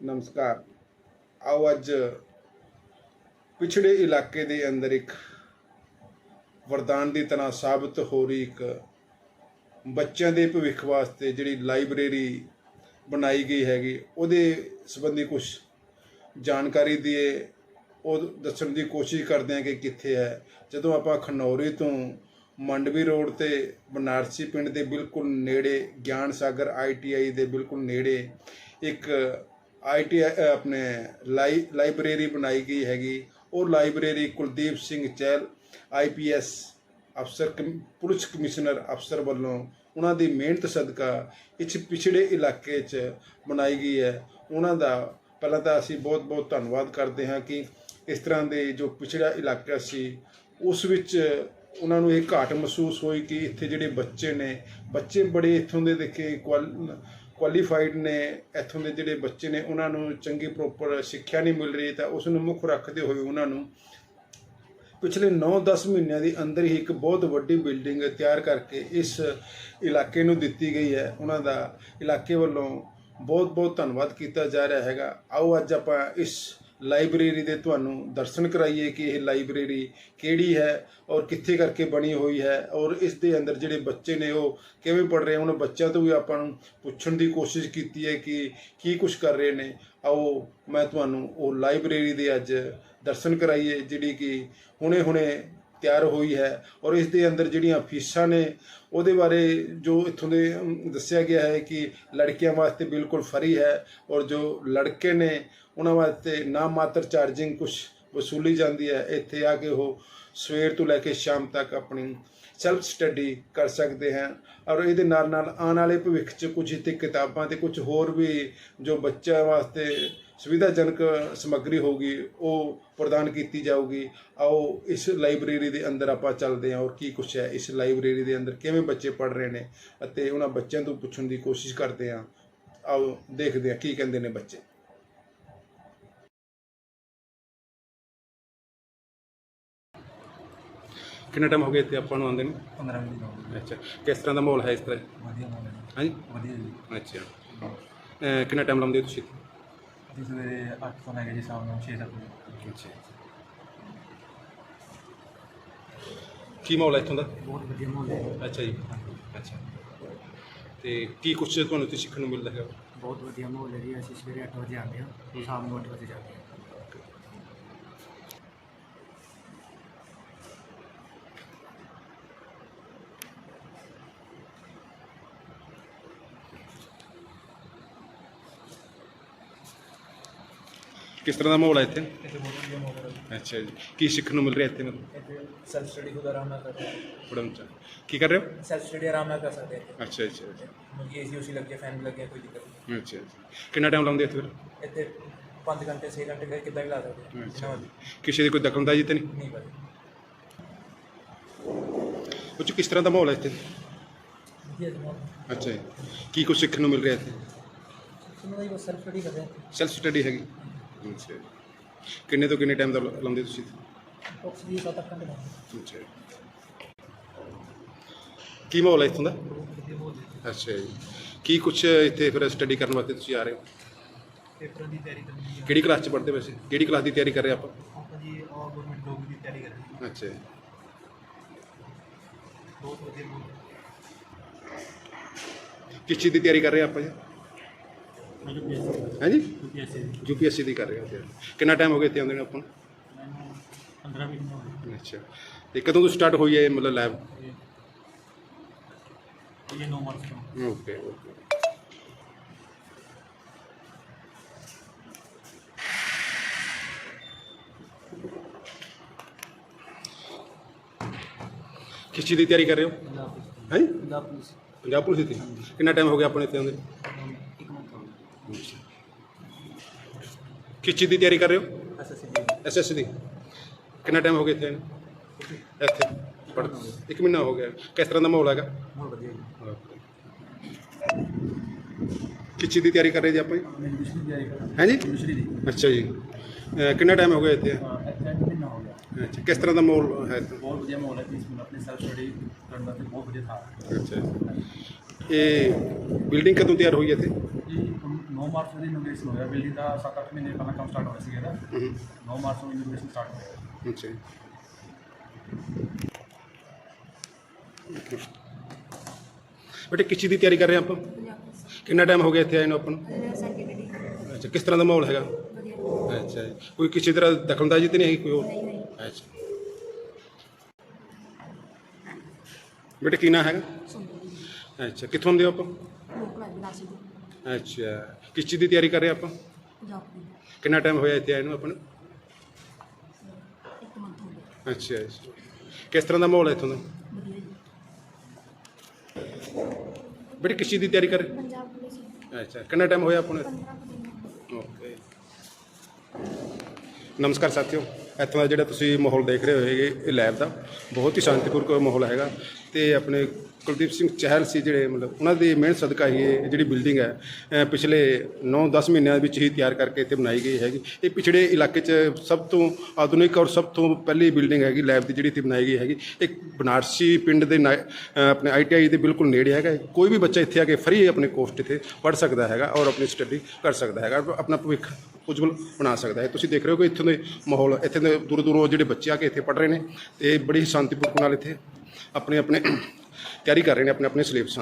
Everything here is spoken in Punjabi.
ਨਮਸਕਾਰ। ਆਓ ਅੱਜ ਪਿਛੜੇ ਇਲਾਕੇ ਦੇ ਅੰਦਰ ਇੱਕ ਵਰਦਾਨ ਦੀ ਤਰ੍ਹਾਂ ਸਾਬਤ ਹੋ ਰਹੀ ਇੱਕ ਬੱਚਿਆਂ ਦੇ ਭਵਿੱਖ ਵਾਸਤੇ ਜਿਹੜੀ ਲਾਇਬ੍ਰੇਰੀ ਬਣਾਈ ਗਈ ਹੈਗੀ, ਉਹਦੇ ਸੰਬੰਧੀ ਕੁਝ ਜਾਣਕਾਰੀ ਦੀਏ। ਉਹ ਦੱਸਣ ਦੀ ਕੋਸ਼ਿਸ਼ ਕਰਦੇ ਹਾਂ ਕਿ ਕਿੱਥੇ ਹੈ। ਜਦੋਂ ਆਪਾਂ ਖਨੌਰੀ ਤੋਂ ਮੰਡਵੀ ਰੋਡ ਤੇ ਬਨਾਰਸੀ ਪਿੰਡ ਦੇ ਬਿਲਕੁਲ ਨੇੜੇ, ਗਿਆਨ ਸਾਗਰ ਆਈਟੀਆਈ ਦੇ ਬਿਲਕੁਲ ਨੇੜੇ ਇੱਕ ਆਈਟੀ ਆਪਣੇ ਲਾਈ, ਲਾਇਬ੍ਰੇਰੀ ਬਣਾਈ ਗਈ ਹੈਗੀ। ਉਹ ਲਾਇਬ੍ਰੇਰੀ ਕੁਲਦੀਪ ਸਿੰਘ ਚਹਿਲ ਆਈਪੀਐਸ ਅਫਸਰ ਕਮ- ਪੁਲਿਸ ਕਮਿਸ਼ਨਰ ਅਫਸਰ ਵੱਲੋਂ ਉਹਨਾਂ ਦੀ ਮਿਹਨਤ ਸਦਕਾ ਇਸ ਪਿਛੜੇ ਇਲਾਕੇ 'ਚ ਬਣਾਈ ਗਈ ਹੈ। ਉਹਨਾਂ ਦਾ ਪਹਿਲਾਂ ਤਾਂ ਅਸੀਂ ਬਹੁਤ-ਬਹੁਤ ਧੰਨਵਾਦ ਕਰਦੇ ਹਾਂ ਕਿ ਇਸ ਤਰ੍ਹਾਂ ਦੇ ਜੋ ਪਿਛੜਾ ਇਲਾਕਾ ਸੀ, ਉਸ ਵਿੱਚ ਉਹਨਾਂ ਨੂੰ ਇਹ ਘਾਟ ਮਹਿਸੂਸ ਹੋਈ ਕਿ ਇੱਥੇ ਜਿਹੜੇ ਬੱਚੇ ਨੇ, ਬੱਚੇ ਬੜੇ ਇੱਥੋਂ ਦੇ ਦੇਖੇ ਕੁਆਲੀਫਾਈਡ ਨੇ, ਇੱਥੋਂ ਦੇ ਜਿਹੜੇ ਬੱਚੇ ਨੇ, ਉਹਨਾਂ ਨੂੰ ਚੰਗੀ ਪ੍ਰੋਪਰ ਸਿੱਖਿਆ ਨਹੀਂ ਮਿਲ ਰਹੀ, ਤਾਂ ਉਸ ਨੂੰ ਮੁੱਖ ਰੱਖਦੇ ਹੋਏ ਉਹਨਾਂ ਨੂੰ ਪਿਛਲੇ 9-10 ਮਹੀਨਿਆਂ ਦੇ ਅੰਦਰ ਹੀ ਇੱਕ ਬਹੁਤ ਵੱਡੀ ਬਿਲਡਿੰਗ ਤਿਆਰ ਕਰਕੇ ਇਸ ਇਲਾਕੇ ਨੂੰ ਦਿੱਤੀ ਗਈ ਹੈ। ਉਹਨਾਂ ਦਾ ਇਲਾਕੇ ਵੱਲੋਂ ਬਹੁਤ-ਬਹੁਤ ਧੰਨਵਾਦ ਕੀਤਾ ਜਾ ਰਿਹਾ ਹੈਗਾ। ਆਓ ਅੱਜ ਆਪਾਂ ਇਸ ਲਾਇਬ੍ਰੇਰੀ ਦੇ ਤੁਹਾਨੂੰ ਦਰਸ਼ਨ ਕਰਾਈਏ ਕਿ ਇਹ ਲਾਇਬ੍ਰੇਰੀ ਕਿਹੜੀ ਹੈ ਔਰ ਕਿੱਥੇ ਕਰਕੇ ਬਣੀ ਹੋਈ ਹੈ ਔਰ ਇਸ ਦੇ ਅੰਦਰ ਜਿਹੜੇ ਬੱਚੇ ਨੇ ਉਹ ਕਿਵੇਂ ਪੜ ਰਹੇ ਉਹਨਾਂ ਬੱਚਿਆਂ ਤੋਂ ਵੀ ਆਪਾਂ ਨੂੰ ਪੁੱਛਣ ਦੀ ਕੋਸ਼ਿਸ਼ ਕੀਤੀ ਹੈ ਕਿ ਕੀ ਕੁਝ ਕਰ ਰਹੇ ਨੇ। ਆਓ ਮੈਂ ਤੁਹਾਨੂੰ ਉਹ ਲਾਇਬ੍ਰੇਰੀ ਦੇ ਅੱਜ ਦਰਸ਼ਨ ਕਰਾਈਏ, ਜਿਹੜੀ ਕਿ ਹੁਣੇ-ਹੁਣੇ ਤਿਆਰ ਹੋਈ ਹੈ ਔਰ ਇਸ ਦੇ ਅੰਦਰ ਜਿਹੜੀਆਂ ਫੀਸਾਂ ਨੇ, ਉਹਦੇ ਬਾਰੇ ਜੋ ਇੱਥੋਂ ਦੇ ਦੱਸਿਆ ਗਿਆ ਹੈ ਕਿ ਲੜਕੀਆਂ ਵਾਸਤੇ ਬਿਲਕੁਲ ਫਰੀ ਹੈ ਔਰ ਜੋ ਲੜਕੇ ਨੇ, ਉਹਨਾਂ ਵਾਸਤੇ ਨਾ ਮਾਤਰ ਚਾਰਜਿੰਗ ਕੁਝ ਵਸੂਲੀ ਜਾਂਦੀ ਹੈ, ਇੱਥੇ ਆ ਕੇ ਉਹ ਸਵੇਰ ਤੋਂ ਲੈ ਕੇ ਸ਼ਾਮ ਤੱਕ ਆਪਣੀ ਸੈਲਫ ਸਟੱਡੀ ਕਰ ਸਕਦੇ ਹਨ ਔਰ ਇਹਦੇ ਨਾਲ ਨਾਲ ਆਉਣ ਵਾਲੇ ਭਵਿੱਖ 'ਚ ਕੁਝ ਇੱਥੇ ਕਿਤਾਬਾਂ ਤੇ ਕੁਝ ਹੋਰ ਵੀ ਜੋ ਬੱਚਿਆਂ ਵਾਸਤੇ ਸੁਵਿਧਾਜਨਕ ਸਮੱਗਰੀ ਹੋਗੀ ਉਹ ਪ੍ਰਦਾਨ ਕੀਤੀ ਜਾਊਗੀ। ਆਓ ਇਸ ਲਾਇਬ੍ਰੇਰੀ ਦੇ ਅੰਦਰ ਆਪਾਂ ਚੱਲਦੇ ਹਾਂ ਔਰ ਕੀ ਕੁਝ ਹੈ? ਇਸ ਲਾਇਬ੍ਰੇਰੀ ਦੇ ਅੰਦਰ ਕਿਵੇਂ ਬੱਚੇ ਪੜ ਰਹੇ ਨੇ? ਅਤੇ ਉਹਨਾਂ ਬੱਚਿਆਂ ਤੋਂ ਪੁੱਛਣ ਦੀ ਕੋਸ਼ਿਸ਼ ਕਰਦੇ ਹਾਂ। ਆਓ ਦੇਖਦੇ ਹਾਂ ਕੀ ਕਹਿੰਦੇ ਨੇ ਬੱਚੇ। ਕਿੰਨਾ ਟਾਈਮ ਹੋ ਗਿਆ ਇੱਥੇ ਆਪਾਂ ਨੂੰ ਆਉਂਦੇ ਨੂੰ? 15 ਮਿੰਟ ਹੋ ਗਏ। ਅੱਛਾ ਕਿਸ ਤਰ੍ਹਾਂ ਦਾ ਮਾਹੌਲ ਹੈ ਇਸ ਤਰ੍ਹਾਂ? ਵਧੀਆ ਮਾਹੌਲ ਹੈ। ਹਾਂਜੀ? ਵਧੀਆ ਜੀ। ਅੱਛਾ। ਕਿੰਨਾ ਟਾਈਮ ਲਾਉਂਦੇ ਹੋ ਤੁਸੀਂ ਅਸੀਂ ਸਵੇਰੇ 8 ਤੋਂ ਲੈ ਕੇ ਜੀ ਸ਼ਾਮ ਨੂੰ 6 ਤੱਕ। ਅੱਛਾ ਕੀ ਮਾਹੌਲ ਹੈ ਇੱਥੋਂ ਦਾ? ਬਹੁਤ ਵਧੀਆ ਮਾਹੌਲ ਹੈ। ਅੱਛਾ ਜੀ। ਅੱਛਾ। ਤੇ ਕੀ ਕੁਛ ਤੁਹਾਨੂੰ ਇੱਥੇ ਸਿੱਖਣ ਨੂੰ ਮਿਲਦਾ ਹੈ ਬਹੁਤ ਵਧੀਆ ਮਾਹੌਲ ਹੈ ਜੀ। ਅਸੀਂ ਸਵੇਰੇ 8 ਵਜੇ ਆਉਂਦੇ ਹਾਂ ਸ਼ਾਮ ਨੂੰ 8 ਵਜੇ ਜਾਂਦੇ ਹਾਂ। ਕਿਸ ਤਰ੍ਹਾਂ ਦਾ ਮਾਹੌਲ ਹੈ ਇੱਥੇ? ਇੱਥੇ ਬਹੁਤ ਵਧੀਆ ਮਾਹੌਲ ਹੈ ਅੱਛਾ ਜੀ। ਕੀ ਸਿੱਖਣ ਨੂੰ ਮਿਲ ਰਿਹਾ ਇੱਥੇ ਮਤਲਬ? ਇੱਥੇ ਸੈਲਫ ਸਟੱਡੀ ਖੁਦ ਆਰਾਮ ਨਾਲ ਕਰ ਸਕਦੇ ਪੜ੍ਹਨ ਚ। ਕੀ ਕਰ ਰਹੇ ਹੋ? ਸੈਲਫ ਸਟੱਡੀ ਆਰਾਮ ਨਾਲ ਕਰ ਸਕਦੇ ਹਾਂ ਅੱਛਾ ਅੱਛਾ ਅੱਛਾ। ਏਸੀ ਉਸੀ ਲੱਗੇ ਫੈਨ ਲੱਗੇ ਕੋਈ ਦਿੱਕਤ ਨਹੀਂ। ਅੱਛਾ ਅੱਛਾ। ਕਿੰਨਾ ਟਾਈਮ ਲਾਉਂਦੇ ਇੱਥੇ ਫਿਰ? ਇੱਥੇ 5 ਘੰਟੇ 6 ਘੰਟੇ ਫਿਰ ਕਿੱਦਾਂ ਵੀ ਲਾ ਸਕਦੇ ਜਿੰਨਾ ਅੱਛਾ। ਮਰਜ਼ੀ ਕਿਸੇ ਦੀ ਕੋਈ ਦਖਲਅੰਦਾਜ਼ੀ ਤਾਂ ਨਹੀਂ? ਨਹੀਂ ਭਾਜੀ। ਉਹ 'ਚ ਕਿਸ ਤਰ੍ਹਾਂ ਦਾ ਮਾਹੌਲ ਹੈ ਇੱਥੇ? ਵਧੀਆ ਅੱਛਾ ਜੀ। ਕੀ ਕੁਛ ਸਿੱਖਣ ਨੂੰ ਮਿਲ ਰਿਹਾ ਇੱਥੇ? ਸੁਣੋ ਜੀ ਬਸ ਸੈਲਫ ਸਟੱਡੀ ਕਰਦੇ ਸੈਲਫ ਸਟੱਡੀ ਹੈਗੀ। ਅੱਛਾ ਜੀ। ਕਿੰਨੇ ਤੋਂ ਕਿੰਨੇ ਟਾਈਮ ਦਾ ਲਾ- ਲਾਉਂਦੇ ਤੁਸੀਂ? ਬੁੱਕਸ ਵੀ 7 ਘੰਟੇ ਲਾਉਂਦੇ ਅੱਛਾ ਜੀ। ਕੀ ਮਾਹੌਲ ਹੈ ਇੱਥੋਂ ਦਾ? ਅੱਛਾ ਜੀ। ਕੀ ਕੁਛ ਇੱਥੇ ਫਿਰ ਸਟੱਡੀ ਕਰਨ ਵਾਸਤੇ ਤੁਸੀਂ ਆ ਰਹੇ ਹੋ? ਪੇਪਰਾਂ ਦੀ ਤਿਆਰੀ ਕਰਨੀ ਹੈ। ਕਿਹੜੀ ਕਲਾਸ 'ਚ ਪੜ੍ਹਦੇ ਵੈਸੇ? ਕਿਹੜੀ ਕਲਾਸ ਦੀ ਤਿਆਰੀ ਕਰ ਰਹੇ ਆਪਾਂ? ਆਪਾਂ ਜੀ ਔਰ ਗਵਰਨਮੈਂਟ ਜੋਬ ਦੀ ਤਿਆਰੀ ਕਰ ਰਹੇ ਹਾਂ। ਅੱਛਾ ਜੀ। ਬਹੁਤ ਵਧੀਆ ਮਾਹੌਲ ਕਿਸ ਚੀਜ਼ ਦੀ ਤਿਆਰੀ ਕਰ ਰਹੇ ਆਪਾਂ ਜੀ? ਹਾਂਜੀ? ਯੂਪੀਐਸਸੀ ਯੂਪੀਐਸਸੀ ਦੀ ਕਰ ਰਹੇ ਹੋ ਤਿਆਰੀ ਕਿੰਨਾ ਟਾਈਮ ਹੋ ਗਿਆ ਇੱਥੇ ਆਉਂਦੇ ਨੂੰ ਆਪਾਂ ਨੂੰ? ਮੈਨੂੰ 15 ਮਹੀਨੇ ਹੋ ਗਏ। ਅੱਛਾ। ਤੇ ਕਦੋਂ ਤੋਂ ਸਟਾਰਟ ਹੋਈ ਹੈ ਇਹ ਮਤਲਬ ਲੈਬ ਇਹ 9 ਮਾਰਚ ਤੋਂ। ਓਕੇ ਓਕੇ ਕਿਸ ਚੀਜ਼ ਦੀ ਤਿਆਰੀ ਕਰ ਰਹੇ ਹੋ? ਪੰਜਾਬ ਪੁਲਿਸ ਹਾਂਜੀ ਪੰਜਾਬ ਪੁਲਿਸ ਪੰਜਾਬ ਪੁਲਿਸ ਦੀ ਕਿੰਨਾ ਟਾਈਮ ਹੋ ਗਿਆ ਆਪਣੇ ਇੱਥੇ ਆਉਂਦੇ ਨੂੰ? ਇੱਕ ਕਿਸ ਚੀਜ਼ ਦੀ ਤਿਆਰੀ ਕਰ ਰਹੇ ਹੋ? ਐਸਐਸਸੀ ਦੀ। ਕਿੰਨਾ ਟਾਈਮ ਹੋ ਗਿਆ ਇੱਥੇ? ਇੱਥੇ। ਪੜ੍ਹ ਇੱਕ ਮਹੀਨਾ ਹੋ ਗਿਆ। ਕਿਸ ਤਰ੍ਹਾਂ ਦਾ ਮਾਹੌਲ ਹੈਗਾ? ਬਹੁਤ ਵਧੀਆ ਜੀ। ਕਿਸ ਚੀਜ਼ ਦੀ ਤਿਆਰੀ ਕਰ ਰਹੇ ਜੀ ਆਪਾਂ ਜੀ? ਮੈਂ ਇੰਗਲਿਸ਼ ਦੀ ਤਿਆਰੀ ਕਰ ਹੈਂ। ਜੀ? ਦੀ। ਅੱਛਾ ਜੀ। ਅਹ ਕਿੰਨਾ ਟਾਈਮ ਹੋ ਗਿਆ ਇੱਥੇ? ਹਾਂ ਇੱਥੇ ਮਹੀਨਾ ਹੋ ਗਿਆ। ਅੱਛਾ ਕਿਸ ਤਰ੍ਹਾਂ ਦਾ ਮਾਹੌਲ ਹੈ ਇੱਥੇ? ਬਹੁਤ ਵਧੀਆ ਮਾਹੌਲ ਹੈ ਪੀਸਫੁਲ ਆਪਣੀ ਸੈਲਫ ਸਟੱਡੀ ਕਰਨ ਵਾਸਤੇ ਬਹੁਤ ਵਧੀਆ ਥਾਂ ਹੈ। ਅੱਛਾ ਜੀ। ਇਹ ਬਿਲਡਿੰਗ ਕਦੋਂ ਤਿਆਰ ਹੋਈ ਹੈ ਇੱਥੇ? 9 ਮਾਰਚ ਨੂੰ ਇਨੋਗ੍ਰੇਸ਼ਨ ਹੋਇਆ ਬਿਲਡਿੰਗ ਦਾ 7-8 ਮਹੀਨੇ ਪਹਿਲਾਂ ਕੰਮ ਸਟਾਰਟ ਹੋਇਆ ਸੀ ਇਹਦਾ। ਹੂੰ 9 ਮਾਰਚ ਨੂੰ ਇਨੋਗ੍ਰੇਸ਼ਨ ਸਟਾਰਟ ਹੋਇਆ। ਅੱਛਾ ਬੇਟੇ ਕਿਸ ਚੀਜ਼ ਦੀ ਤਿਆਰੀ ਕਰ ਰਹੇ ਆਪਾਂ? ਕਿੰਨਾ ਟਾਈਮ ਹੋ ਗਿਆ ਇੱਥੇ ਆਏ ਨੂੰ ਆਪਾਂ ਨੂੰ? ਅੱਛਾ ਕਿਸ ਤਰ੍ਹਾਂ ਦਾ ਮਾਹੌਲ ਹੈਗਾ? ਅੱਛਾ ਜੀ। ਕੋਈ ਕਿਸੇ ਤਰ੍ਹਾਂ ਦਖਲਅੰਦਾਜ਼ੀ ਤੇ ਨਹੀਂ ਹੈਗੀ? ਕੋਈ ਹੋਰ? ਅੱਛਾ। ਬੇਟੇ ਕੀ ਨਾਂ ਹੈਗਾ? ਅੱਛਾ ਕਿੱਥੋਂ ਦੇ ਹੋ ਆਪਾਂ? ਅੱਛਾ। ਕਿਸ ਚੀਜ਼ ਦੀ ਤਿਆਰੀ ਕਰ ਰਹੇ ਆਪਾਂ? ਕਿੰਨਾ ਟਾਈਮ ਹੋਇਆ ਇੱਥੇ ਆਏ ਨੂੰ ਆਪਾਂ ਨੂੰ? ਅੱਛਾ ਅੱਛਾ ਕਿਸ ਤਰ੍ਹਾਂ ਦਾ ਮਾਹੌਲ ਹੈ ਇੱਥੋਂ ਦਾ? ਬੇਟੇ ਕਿਸ ਚੀਜ਼ ਦੀ ਤਿਆਰੀ ਕਰ ਰਹੇ? ਪੰਜਾਬ ਪੁਲਿਸ ਅੱਛਾ। ਕਿੰਨਾ ਟਾਈਮ ਹੋਇਆ ਆਪਾਂ ਨੂੰ 15 ਓਕੇ ਨਮਸਕਾਰ ਸਾਥੀਓ। ਇੱਥੋਂ ਦਾ ਜਿਹੜਾ ਤੁਸੀਂ ਮਾਹੌਲ ਦੇਖ ਰਹੇ ਹੋਏਗੇ ਇਹ ਲੈਬ ਦਾ, ਬਹੁਤ ਹੀ ਸ਼ਾਂਤੀਪੂਰਕ ਮਾਹੌਲ ਹੈਗਾ ਤੇ ਆਪਣੇ ਕੁਲਦੀਪ ਸਿੰਘ ਚਹਿਲ ਸੀ ਜਿਹੜੇ ਮਤਲਬ ਉਹਨਾਂ ਦੀ ਮਿਹਨਤ ਸਦਕਾ ਹੀ ਇਹ ਜਿਹੜੀ ਬਿਲਡਿੰਗ ਹੈ, ਅਹ ਪਿਛਲੇ 9-10 ਮਹੀਨਿਆਂ ਵਿੱਚ ਹੀ ਤਿਆਰ ਕਰਕੇ ਇੱਥੇ ਬਣਾਈ ਗਈ ਹੈਗੀ। ਇਹ ਪਿਛੜੇ ਇਲਾਕੇ 'ਚ ਸਭ ਤੋਂ ਆਧੁਨਿਕ ਔਰ ਸਭ ਤੋਂ ਪਹਿਲੀ ਬਿਲਡਿੰਗ ਹੈਗੀ ਲੈਬ ਦੀ ਜਿਹੜੀ ਇੱਥੇ ਬਣਾਈ ਗਈ ਹੈਗੀ। ਇੱਕ ਬਨਾਰਸੀ ਪਿੰਡ ਦੇ ਨਾ- ਅਹ ਆਪਣੇ ਆਈਟੀਆਈ ਦੇ ਬਿਲਕੁਲ ਨੇੜੇ ਹੈਗਾ ਇਹ। ਕੋਈ ਵੀ ਬੱਚਾ ਇੱਥੇ ਆ ਕੇ ਫਰੀ ਆਪਣੇ ਕੋਸਟ ਇੱਥੇ ਪੜ੍ਹ ਸਕਦਾ ਹੈਗਾ ਔਰ ਆਪਣੀ ਸਟੱਡੀ ਕਰ ਸਕਦਾ ਹੈਗਾ। ਆਪਣਾ ਭਵਿੱਖ ਉਜਵਲ ਬਣਾ ਸਕਦਾ ਹੈ। ਤੁਸੀਂ ਦੇਖ ਰਹੇ ਹੋ ਕਿ ਇੱਥੋਂ ਦੇ ਮਾਹੌਲ, ਇੱਥੇ ਦੇ ਦੂਰ ਦੂਰੋਂ ਜਿਹੜੇ ਬੱਚੇ ਆ ਕੇ ਇੱਥੇ ਪੜ੍ਹ ਰਹੇ ਨੇ, ਤੇ ਬੜੀ ਸ਼ਾਂਤੀਪੂਰਵਕ ਨਾਲ ਇੱਥੇ ਆਪਣੇ ਆਪਣੇ ਤਿਆਰੀ ਕਰ ਰਹੇ ਨੇ ਆਪਣੇ ਆਪਣੇ ਸਿਲੇਬਸ